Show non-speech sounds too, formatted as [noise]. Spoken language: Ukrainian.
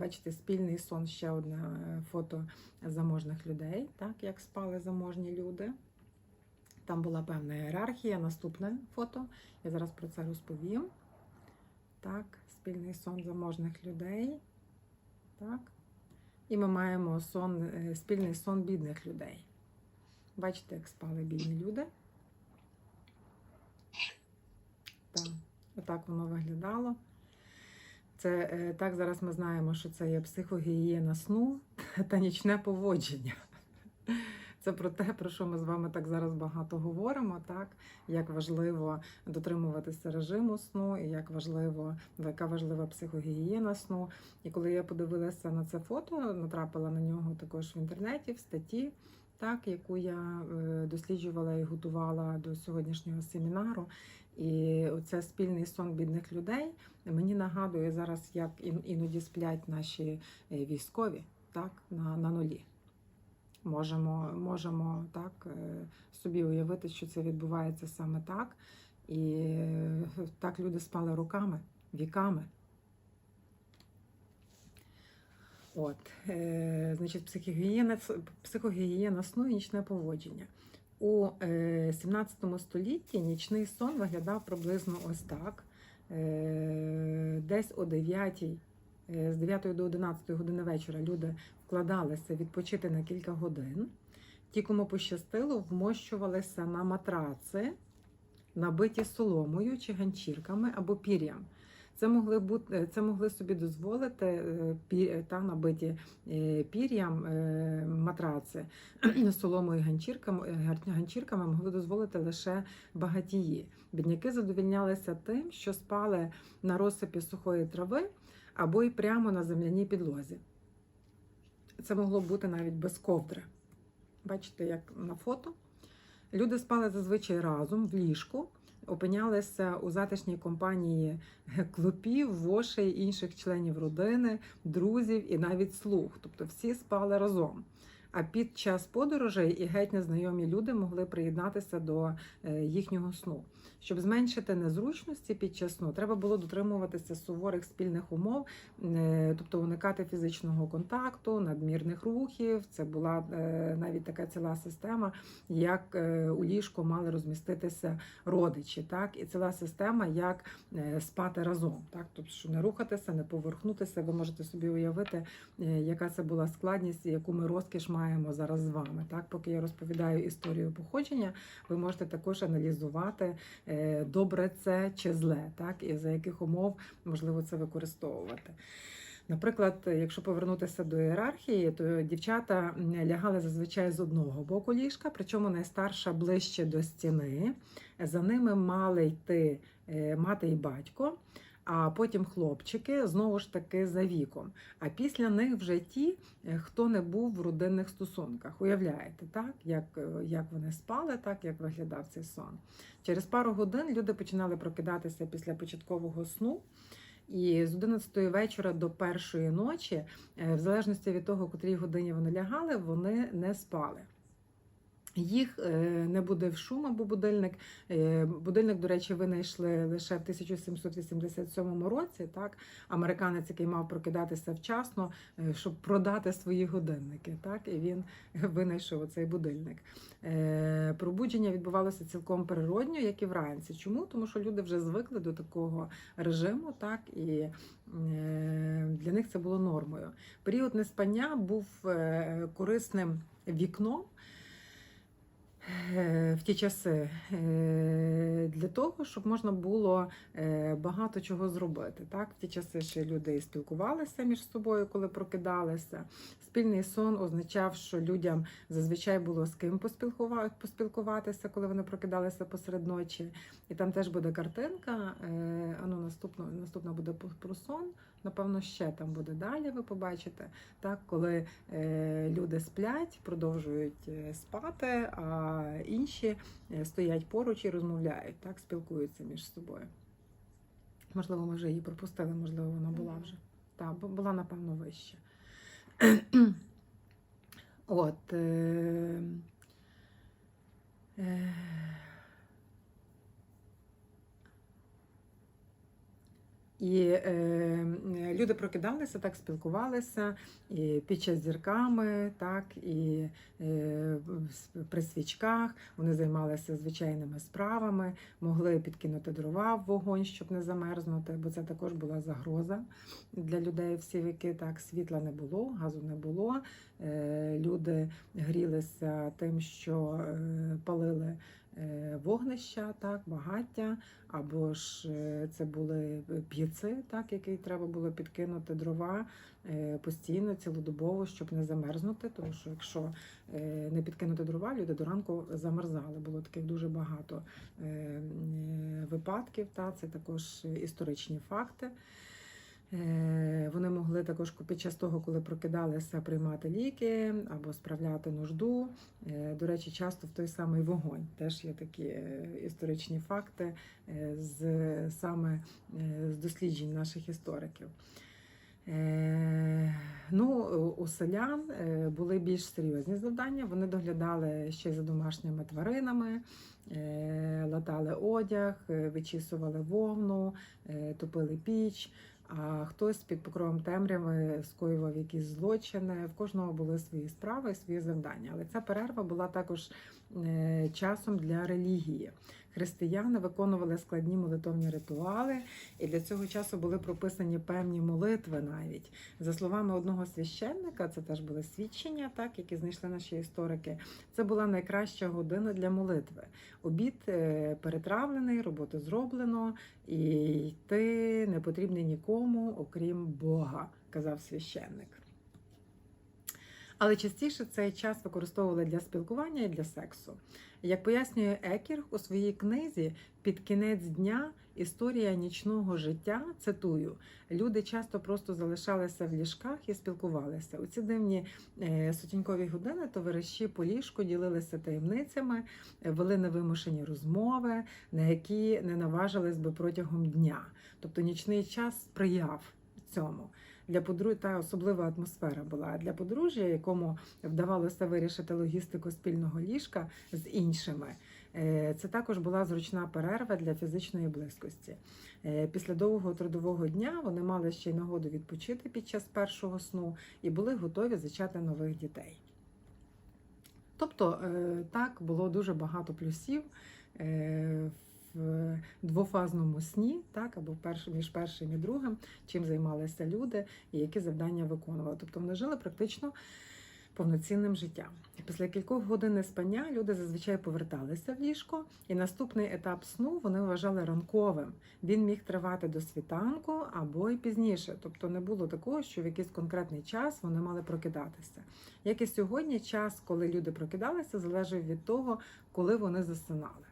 бачите, спільний сон, ще одне е, фото заможних людей, так, як спали заможні люди. Там була певна ієрархія. Наступне фото. Я зараз про це розповім. Так, спільний сон заможних людей. Так. І ми маємо сон, е, спільний сон бідних людей. Бачите, як спали бідні люди. Так, отак воно виглядало. Це е, так зараз ми знаємо, що це є психогігієна сну [laughs] та нічне поводження. Це про те, про що ми з вами так зараз багато говоримо, так як важливо дотримуватися режиму сну, і як важливо, яка важлива психогігієна сну. І коли я подивилася на це фото, натрапила на нього також в інтернеті, в статті, так, яку я е, досліджувала і готувала до сьогоднішнього семінару. І оце спільний сон бідних людей мені нагадує зараз, як іноді сплять наші е, військові так, на, на нулі. Можемо, можемо так е, собі уявити, що це відбувається саме так. І е, так люди спали руками, віками. От, е, значить, психогігієна, психогігієна сну і нічне поводження. У е, 17 столітті нічний сон виглядав приблизно ось так. Е, десь о 9, е, з 9 до 11 години вечора люди вкладалися відпочити на кілька годин. Ті, кому пощастило, вмощувалися на матраци, набиті соломою чи ганчірками або пір'ям. Це могли бути, це могли собі дозволити е, та набиті е, пір'ям е, матраци [clears throat] соломою ганчірками, ганчірками могли дозволити лише багатії. Бідняки задовільнялися тим, що спали на розсипі сухої трави або й прямо на земляній підлозі. Це могло бути навіть без ковдри. Бачите, як на фото. Люди спали зазвичай разом в ліжку, опинялися у затишній компанії [laughs] клопів, вошей, інших членів родини, друзів і навіть слуг. Тобто всі спали разом. А під час подорожей і геть незнайомі люди могли приєднатися до е, їхнього сну. Щоб зменшити незручності під час сну, треба було дотримуватися суворих спільних умов, е, тобто уникати фізичного контакту, надмірних рухів. Це була е, навіть така ціла система, як у ліжку мали розміститися родичі, так і ціла система, як спати разом, так тобто, що не рухатися, не поверхнутися. Ви можете собі уявити, яка це була складність, яку ми розкіш маємо зараз з вами. Так, поки я розповідаю історію походження, ви можете також аналізувати, е, добре це чи зле, так і за яких умов можливо це використовувати. Наприклад, якщо повернутися до ієрархії, то дівчата лягали зазвичай з одного боку ліжка, причому найстарша ближче до стіни. За ними мали йти е, мати і батько, а потім хлопчики знову ж таки за віком. А після них вже ті, е, хто не був в родинних стосунках. Уявляєте, так? Як, е, як вони спали, так як виглядав цей сон. Через пару годин люди починали прокидатися після початкового сну. І з 11 вечора до першої ночі, е, в залежності від того, котрій годині вони лягали, вони не спали. Їх е, не будив шум або будильник. Е, Будильник, до речі, винайшли лише в 1787 році. Так, американець, який мав прокидатися вчасно, е, щоб продати свої годинники. Так, і він [laughs] винайшов цей будильник. Пробудження відбувалося цілком природньо, як і вранці. Чому? Тому що люди вже звикли до такого режиму, так і для них це було нормою. Період неспання був корисним вікном. Е, В ті часи е, для того, щоб можна було е, багато чого зробити. Так? В ті часи ще люди спілкувалися між собою, коли прокидалися. Спільний сон означав, що людям зазвичай було з ким поспілкува- поспілкуватися, коли вони прокидалися посеред ночі. І там теж буде картинка. Ану, наступно, наступна буде про сон. Напевно, ще там буде далі. Ви побачите, так, коли е, люди сплять, продовжують е, спати, а інші е, стоять поруч і розмовляють, так, спілкуються між собою. Можливо, ми вже її пропустили, можливо, вона була вже. Так, була, напевно, вища. [clears throat] От. Е, е, І е, люди прокидалися, так спілкувалися і під час зірками, так і е, при свічках вони займалися звичайними справами, могли підкинути дрова в вогонь, щоб не замерзнути, бо це також була загроза для людей всі віки. Так, світла не було, газу не було. Е, люди грілися тим, що е, палили вогнища, так, багаття, або ж е, це були п'єци, так, який треба було підкинути дрова е, постійно, цілодобово, щоб не замерзнути. Тому що якщо е, не підкинути дрова, люди до ранку замерзали. Було таких дуже багато е, е, випадків. Та, це також історичні факти. Е, Вони могли також під час того, коли прокидалися, приймати ліки або справляти нужду. Е, До речі, часто в той самий вогонь теж є такі е, історичні факти з саме з досліджень наших істориків. Ну, у селян були більш серйозні завдання. Вони доглядали ще за домашніми тваринами, латали одяг, вичісували вовну, топили піч. А хтось під покровом темряви скоював якісь злочини. В кожного були свої справи, свої завдання. Але ця перерва була також часом для релігії. Християни виконували складні молитовні ритуали, і для цього часу були прописані певні молитви навіть. За словами одного священника, це теж були свідчення, так які знайшли наші історики. Це була найкраща година для молитви. Обід е, перетравлений, роботу зроблено, і йти не потрібний нікому, окрім Бога, казав священник. Але частіше цей час використовували для спілкування і для сексу. Як пояснює Екір у своїй книзі під кінець дня історія нічного життя, цитую, люди часто просто залишалися в ліжках і спілкувалися. У ці дивні е, сутінькові години товариші по ліжку ділилися таємницями, вели невимушені розмови, на які не наважились би протягом дня. Тобто нічний час сприяв цьому. Для подружжя та особлива атмосфера була для подружжя, якому вдавалося вирішити логістику спільного ліжка з іншими. Е, Це також була зручна перерва для фізичної близькості. Е, Після довгого трудового дня вони мали ще й нагоду відпочити під час першого сну і були готові зачати нових дітей. Тобто, е, так було дуже багато плюсів в двофазному сні, так або перш- між першим і другим, чим займалися люди і які завдання виконували. Тобто вони жили практично повноцінним життям. Після кількох годин спання люди зазвичай поверталися в ліжко, і наступний етап сну вони вважали ранковим. Він міг тривати до світанку або й пізніше. Тобто не було такого, що в якийсь конкретний час вони мали прокидатися. Як і сьогодні, час, коли люди прокидалися, залежав від того, коли вони засинали.